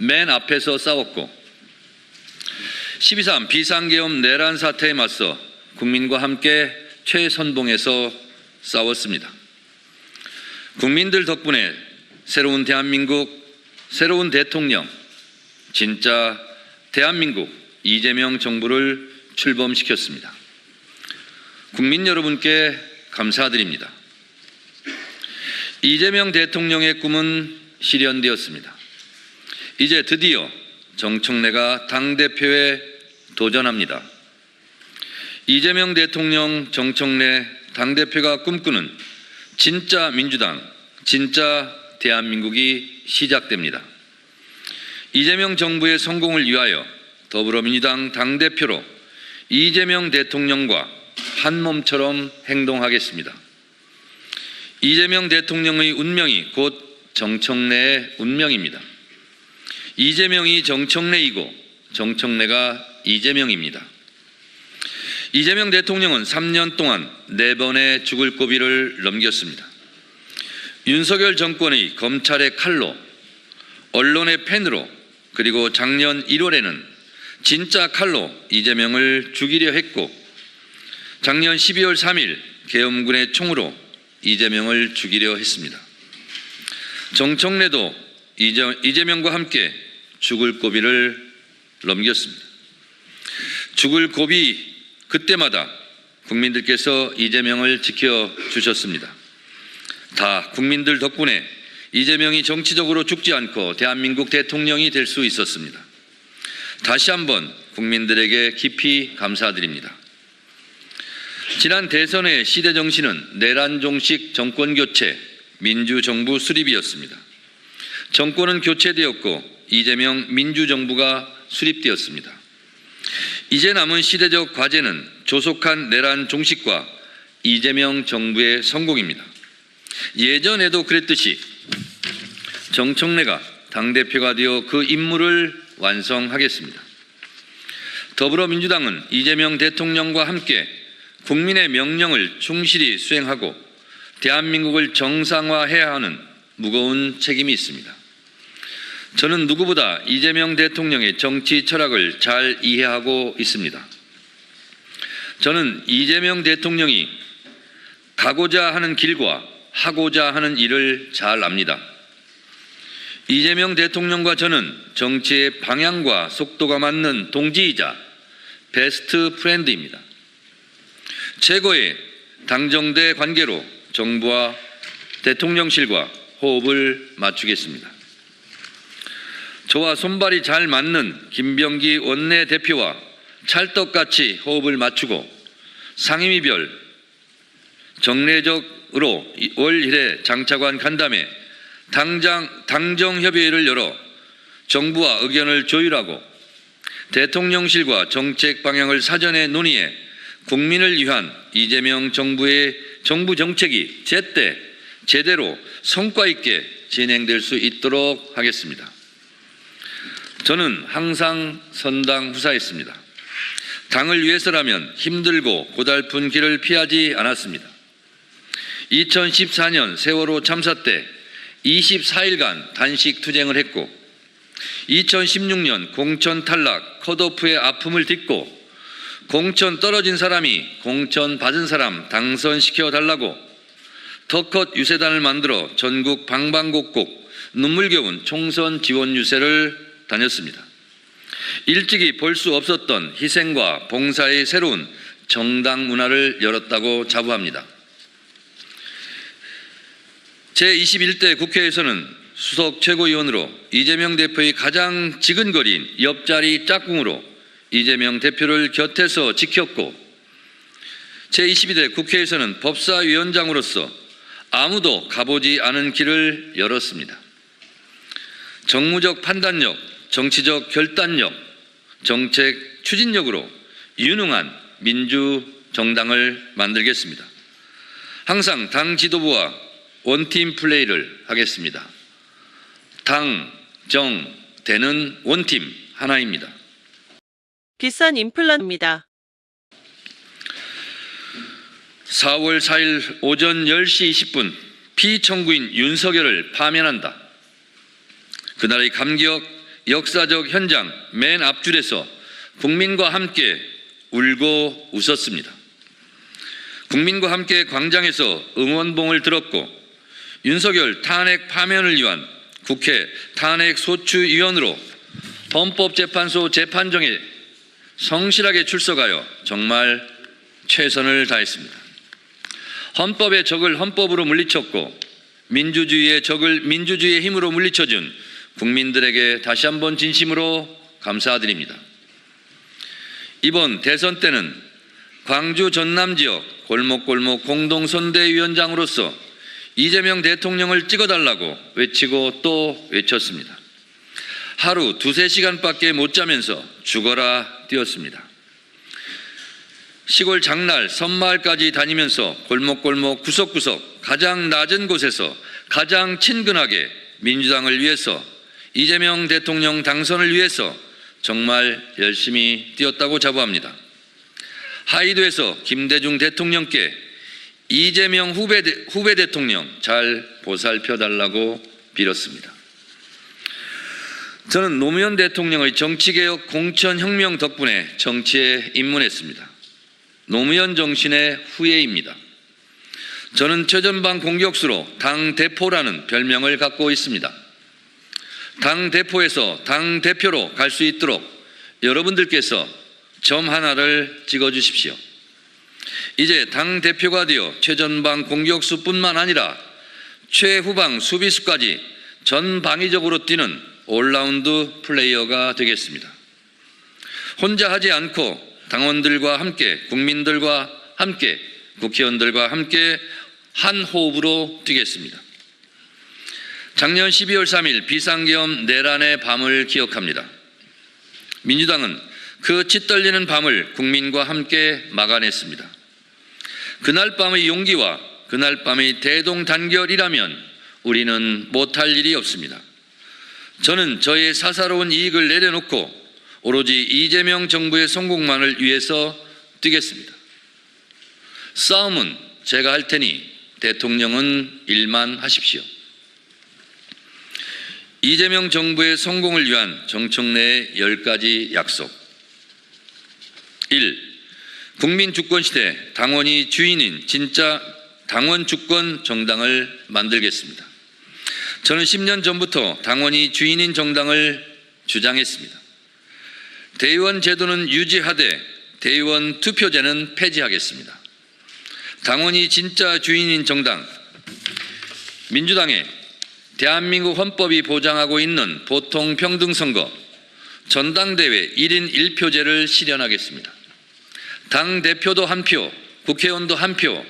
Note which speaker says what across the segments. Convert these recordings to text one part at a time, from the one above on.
Speaker 1: 맨 앞에서 싸웠고 12.3 비상계엄 내란 사태에 맞서 국민과 함께 최선봉에서 싸웠습니다. 국민들 덕분에 새로운 대한민국, 새로운 대통령, 진짜 대한민국 이재명 정부를 출범시켰습니다. 국민 여러분께 감사드립니다. 이재명 대통령의 꿈은 실현되었습니다. 이제 드디어 정청래가 당대표에 도전합니다. 이재명 대통령 정청래 당대표가 꿈꾸는 진짜 민주당, 진짜 대한민국이 시작됩니다. 이재명 정부의 성공을 위하여 더불어민주당 당대표로 이재명 대통령과 한 몸처럼 행동하겠습니다. 이재명 대통령의 운명이 곧 정청래의 운명입니다. 이재명이 정청래이고 정청래가 이재명입니다. 이재명 대통령은 3년 동안 네 번의 죽을 고비를 넘겼습니다. 윤석열 정권의 검찰의 칼로, 언론의 펜으로, 그리고 작년 1월에는 진짜 칼로 이재명을 죽이려 했고, 작년 12월 3일 계엄군의 총으로 이재명을 죽이려 했습니다. 정청래도 이재명과 함께 죽을 고비를 넘겼습니다. 죽을 고비 그때마다 국민들께서 이재명을 지켜주셨습니다. 다 국민들 덕분에 이재명이 정치적으로 죽지 않고 대한민국 대통령이 될 수 있었습니다. 다시 한번 국민들에게 깊이 감사드립니다. 지난 대선의 시대 정신은 내란 종식 정권 교체, 민주정부 수립이었습니다. 정권은 교체되었고 이재명 민주정부가 수립되었습니다. 이제 남은 시대적 과제는 조속한 내란 종식과 이재명 정부의 성공입니다. 예전에도 그랬듯이 정청래가 당대표가 되어 그 임무를 완성하겠습니다. 더불어민주당은 이재명 대통령과 함께 국민의 명령을 충실히 수행하고 대한민국을 정상화해야 하는 무거운 책임이 있습니다. 저는 누구보다 이재명 대통령의 정치 철학을 잘 이해하고 있습니다. 저는 이재명 대통령이 가고자 하는 길과 하고자 하는 일을 잘 압니다. 이재명 대통령과 저는 정치의 방향과 속도가 맞는 동지이자 베스트 프렌드입니다. 최고의 당정대 관계로 정부와 대통령실과 호흡을 맞추겠습니다. 저와 손발이 잘 맞는 김병기 원내대표와 찰떡같이 호흡을 맞추고 상임위별 정례적으로 월 1회 장차관 간담회 당장 당정협의회를 열어 정부와 의견을 조율하고 대통령실과 정책 방향을 사전에 논의해 국민을 위한 이재명 정부의 정부 정책이 제때 제대로 성과 있게 진행될 수 있도록 하겠습니다. 저는 항상 선당 후사했습니다. 당을 위해서라면 힘들고 고달픈 길을 피하지 않았습니다. 2014년 세월호 참사 때 24일간 단식 투쟁을 했고 2016년 공천 탈락 컷오프의 아픔을 딛고 공천 떨어진 사람이 공천 받은 사람 당선시켜 달라고 더컷 유세단을 만들어 전국 방방곡곡 눈물겨운 총선 지원 유세를 다녔습니다. 일찍이 볼 수 없었던 희생과 봉사의 새로운 정당 문화를 열었다고 자부합니다. 제21대 국회에서는 수석 최고위원으로 이재명 대표의 가장 지근거린 옆자리 짝꿍으로 이재명 대표를 곁에서 지켰고 제22대 국회에서는 법사위원장으로서 아무도 가보지 않은 길을 열었습니다. 정무적 판단력, 정치적 결단력, 정책 추진력으로 유능한 민주 정당을 만들겠습니다. 항상 당 지도부와 원팀 플레이를 하겠습니다. 당, 정, 대는 원팀 하나입니다.
Speaker 2: 비싼 임플란트입니다.
Speaker 1: 4월 4일 오전 10시 20분 피청구인 윤석열을 파면한다. 그날의 감격 역사적 현장 맨 앞줄에서 국민과 함께 울고 웃었습니다. 국민과 함께 광장에서 응원봉을 들었고 윤석열 탄핵 파면을 위한 국회 탄핵 소추위원으로 헌법재판소 재판정에 성실하게 출석하여 정말 최선을 다했습니다. 헌법의 적을 헌법으로 물리쳤고 민주주의의 적을 민주주의의 힘으로 물리쳐준 국민들에게 다시 한번 진심으로 감사드립니다. 이번 대선 때는 광주 전남 지역 골목골목 공동선대위원장으로서 이재명 대통령을 찍어달라고 외치고 또 외쳤습니다. 하루 두세 시간밖에 못 자면서 죽어라 뛰었습니다. 시골 장날, 섬마을까지 다니면서 골목골목 구석구석 가장 낮은 곳에서 가장 친근하게 민주당을 위해서 이재명 대통령 당선을 위해서 정말 열심히 뛰었다고 자부합니다. 하이도에서 김대중 대통령께 이재명 후배, 대- 후배 대통령 잘 보살펴 달라고 빌었습니다. 저는 노무현 대통령의 정치개혁 공천혁명 덕분에 정치에 입문했습니다. 노무현 정신의 후예입니다. 저는 최전방 공격수로 당 대포라는 별명을 갖고 있습니다. 당 대포에서 당 대표로 갈 수 있도록 여러분들께서 점 하나를 찍어 주십시오. 이제 당 대표가 되어 최전방 공격수뿐만 아니라 최후방 수비수까지 전방위적으로 뛰는 올라운드 플레이어가 되겠습니다. 혼자 하지 않고 당원들과 함께 국민들과 함께 국회의원들과 함께 한 호흡으로 뛰겠습니다. 작년 12월 3일 비상계엄 내란의 밤을 기억합니다. 민주당은 그 짙떨리는 밤을 국민과 함께 막아냈습니다. 그날 밤의 용기와 그날 밤의 대동단결이라면 우리는 못할 일이 없습니다. 저는 저의 사사로운 이익을 내려놓고 오로지 이재명 정부의 성공만을 위해서 뛰겠습니다. 싸움은 제가 할 테니 대통령은 일만 하십시오. 이재명 정부의 성공을 위한 정청래의 열 가지 약속. 1. 국민 주권 시대 당원이 주인인 진짜 당원 주권 정당을 만들겠습니다. 저는 10년 전부터 당원이 주인인 정당을 주장했습니다. 대의원 제도는 유지하되 대의원 투표제는 폐지하겠습니다. 당원이 진짜 주인인 정당 민주당의 대한민국 헌법이 보장하고 있는 보통 평등 선거 전당대회 1인 1표제를 실현하겠습니다. 당 대표도 한 표, 국회의원도 한 표,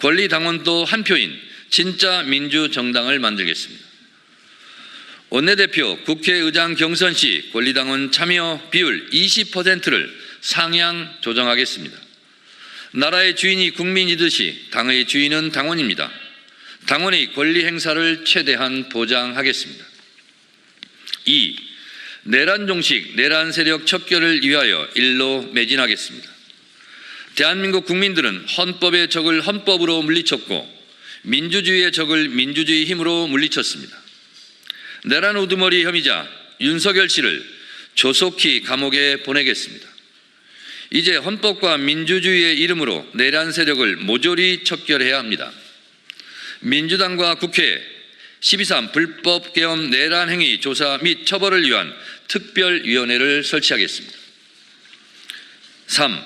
Speaker 1: 권리 당원도 한 표인 진짜 민주 정당을 만들겠습니다. 원내대표, 국회의장 경선 시 권리당원 참여 비율 20%를 상향 조정하겠습니다. 나라의 주인이 국민이듯이 당의 주인은 당원입니다. 당원의 권리 행사를 최대한 보장하겠습니다. 2. 내란 종식, 내란 세력 척결을 위하여 일로 매진하겠습니다. 대한민국 국민들은 헌법의 적을 헌법으로 물리쳤고 민주주의의 적을 민주주의 힘으로 물리쳤습니다. 내란 우두머리 혐의자 윤석열 씨를 조속히 감옥에 보내겠습니다. 이제 헌법과 민주주의의 이름으로 내란 세력을 모조리 척결해야 합니다. 민주당과 국회 12.3 불법 계엄 내란 행위 조사 및 처벌을 위한 특별위원회를 설치하겠습니다. 3.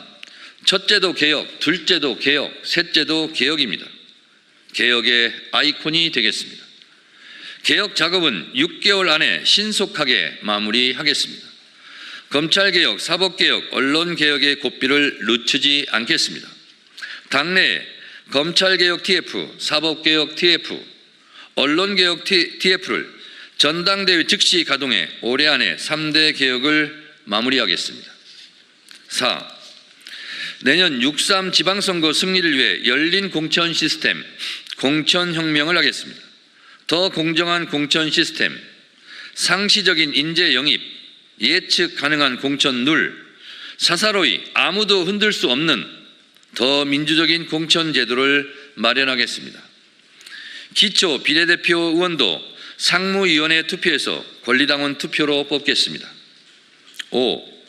Speaker 1: 첫째도 개혁, 둘째도 개혁, 셋째도 개혁입니다. 개혁의 아이콘이 되겠습니다. 개혁 작업은 6개월 안에 신속하게 마무리하겠습니다. 검찰개혁, 사법개혁, 언론개혁의 고삐를 늦추지 않겠습니다. 당내 검찰개혁 TF, 사법개혁 TF, 언론개혁 TF를 전당대회 즉시 가동해 올해 안에 3대 개혁을 마무리하겠습니다. 4. 내년 6.3 지방선거 승리를 위해 열린 공천 시스템, 공천혁명을 하겠습니다. 더 공정한 공천 시스템, 상시적인 인재 영입, 예측 가능한 공천 룰, 사사로이 아무도 흔들 수 없는 더 민주적인 공천 제도를 마련하겠습니다. 기초 비례대표 의원도 상무위원회 투표에서 권리당원 투표로 뽑겠습니다. 5.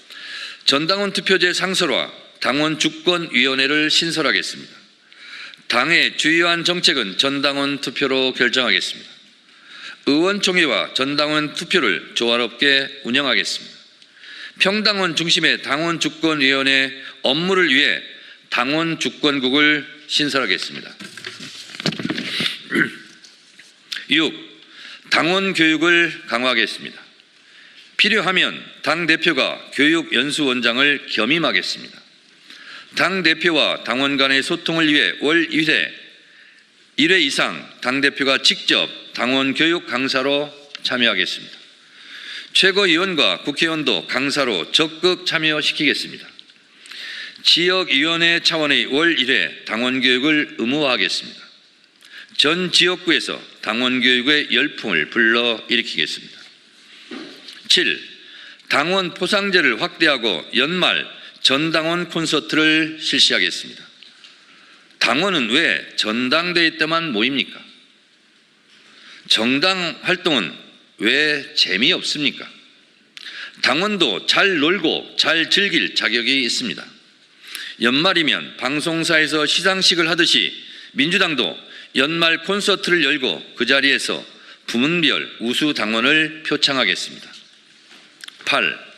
Speaker 1: 전당원 투표제 상설화 당원 주권위원회를 신설하겠습니다. 당의 주요한 정책은 전당원 투표로 결정하겠습니다. 의원총회와 전당원 투표를 조화롭게 운영하겠습니다. 평당원 중심의 당원 주권위원회 업무를 위해 당원 주권국을 신설하겠습니다. 6. 당원 교육을 강화하겠습니다. 필요하면 당 대표가 교육 연수원장을 겸임하겠습니다. 당 대표와 당원 간의 소통을 위해 월 1회 1회 이상 당 대표가 직접 당원 교육 강사로 참여하겠습니다. 최고위원과 국회의원도 강사로 적극 참여시키겠습니다. 지역위원회 차원의 월 1회 당원 교육을 의무화하겠습니다. 전 지역구에서 당원 교육의 열풍을 불러 일으키겠습니다. 7. 당원 포상제를 확대하고 연말 전당원 콘서트를 실시하겠습니다. 당원은 왜 전당대회 때만 모입니까? 정당 활동은 왜 재미없습니까? 당원도 잘 놀고 잘 즐길 자격이 있습니다. 연말이면 방송사에서 시상식을 하듯이 민주당도 연말 콘서트를 열고 그 자리에서 부문별 우수 당원을 표창하겠습니다. 8.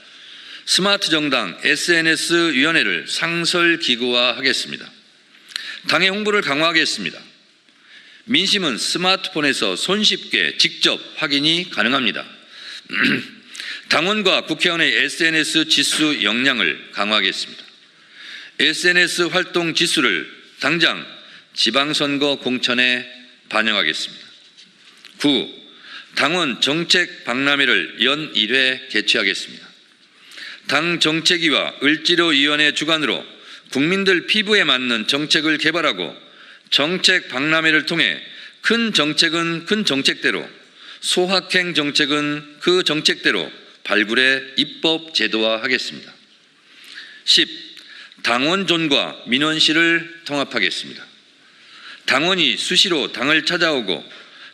Speaker 1: 스마트 정당 SNS 위원회를 상설 기구화하겠습니다. 당의 홍보를 강화하겠습니다. 민심은 스마트폰에서 손쉽게 직접 확인이 가능합니다. 당원과 국회의원의 SNS 지수 역량을 강화하겠습니다. SNS 활동 지수를 당장 지방선거 공천에 반영하겠습니다. 9. 당원 정책 박람회를 연 1회 개최하겠습니다. 당 정책위와 을지로위원회 주관으로 국민들 피부에 맞는 정책을 개발하고 정책 박람회를 통해 큰 정책은 큰 정책대로 소확행 정책은 그 정책대로 발굴해 입법 제도화하겠습니다. 10. 당원존과 민원실을 통합하겠습니다. 당원이 수시로 당을 찾아오고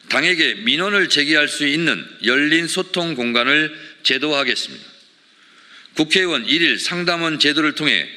Speaker 1: 당에게 민원을 제기할 수 있는 열린 소통 공간을 제도화하겠습니다. 국회의원 일일 상담원 제도를 통해